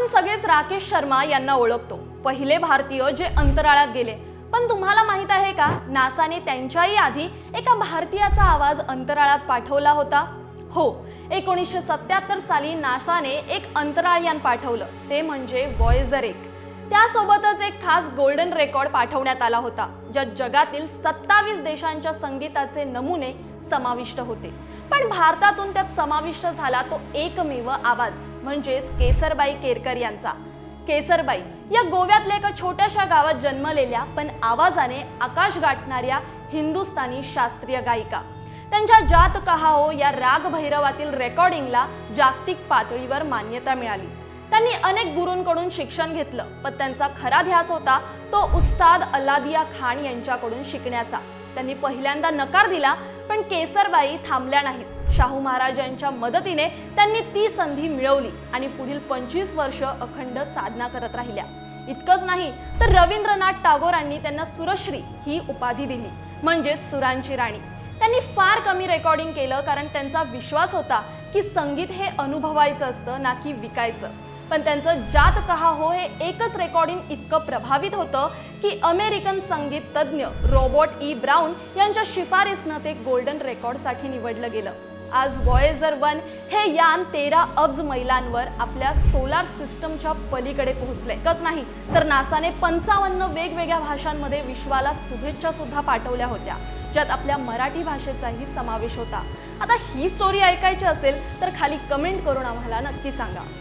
आपण सगळेच राकेश शर्मा यांना ओळखतो. पहिले भारतीय जे अंतराळात गेले. पण तुम्हाला माहीत आहे का? नासाने त्यांच्याही आधी एका भारतीयाचा आवाज अंतराळात पाठवला होता? हो एकोणीसशे सत्याहत्तर साली नासाने एक अंतराळयान पाठवलं. ते म्हणजे वॉयझर एक त्यासोबतच एक खास गोल्डन रेकॉर्ड पाठवण्यात आला होता ज्यात जगातील सत्तावीस देशांच्या संगीताचे नमुने समाविष्ट होते. पण भारतातून त्यात समाविष्ट झाला तो एकमेव आवाज म्हणजेच केसरबाई केरकर यांचा. केसरबाई या गोव्यातल्या एका छोट्याशा गावात जन्मलेल्या पण आवाजाने आकाश गाठणाऱ्या हिंदुस्थानी शास्त्रीय गायिका. त्यांच्या जात कहा हो या राग भैरवातील रेकॉर्डिंगला जागतिक पातळीवर मान्यता मिळाली. त्यांनी अनेक गुरूंकडून शिक्षण घेतलं पण त्यांचा खरा ध्यास होता तो उस्ताद अल्लादिया खान यांच्याकडून शिकण्याचा. त्यांनी पहिल्यांदा नकार दिला पण केसरबाई थांबल्या नाहीत. शाहू महाराजांच्या मदतीने त्यांनी ती संधी मिळवली आणि पुढील पंचवीस वर्ष अखंड साधना करत राहिल्या. इतकंच नाही तर रवींद्रनाथ टागोरांनी त्यांना सुरश्री ही उपाधी दिली म्हणजेच सुरांची राणी. त्यांनी फार कमी रेकॉर्डिंग केलं कारण त्यांचा विश्वास होता की संगीत हे अनुभवायचं असतं ना की विकायचं. पण त्यांचं जात कहा हो हे एकच रेकॉर्डिंग इतकं प्रभावित होतं की अमेरिकन संगीत तज्ज्ञ रॉबर्ट ई ब्राऊन यांच्या शिफारसनं ते गोल्डन रेकॉर्डसाठी निवडलं गेलं. आज वॉयझर वन हे यान तेरा अब्ज मैलांवर आपल्या सोलार सिस्टमच्या पलीकडे पोहोचले एकच नाही तर नासाने पंचावन्न वेगवेगळ्या भाषांमध्ये विश्वाला शुभेच्छा सुद्धा पाठवल्या होत्या ज्यात आपल्या मराठी भाषेचाही समावेश होता. आता ही स्टोरी ऐकायची असेल तर खाली कमेंट करून आम्हाला नक्की सांगा.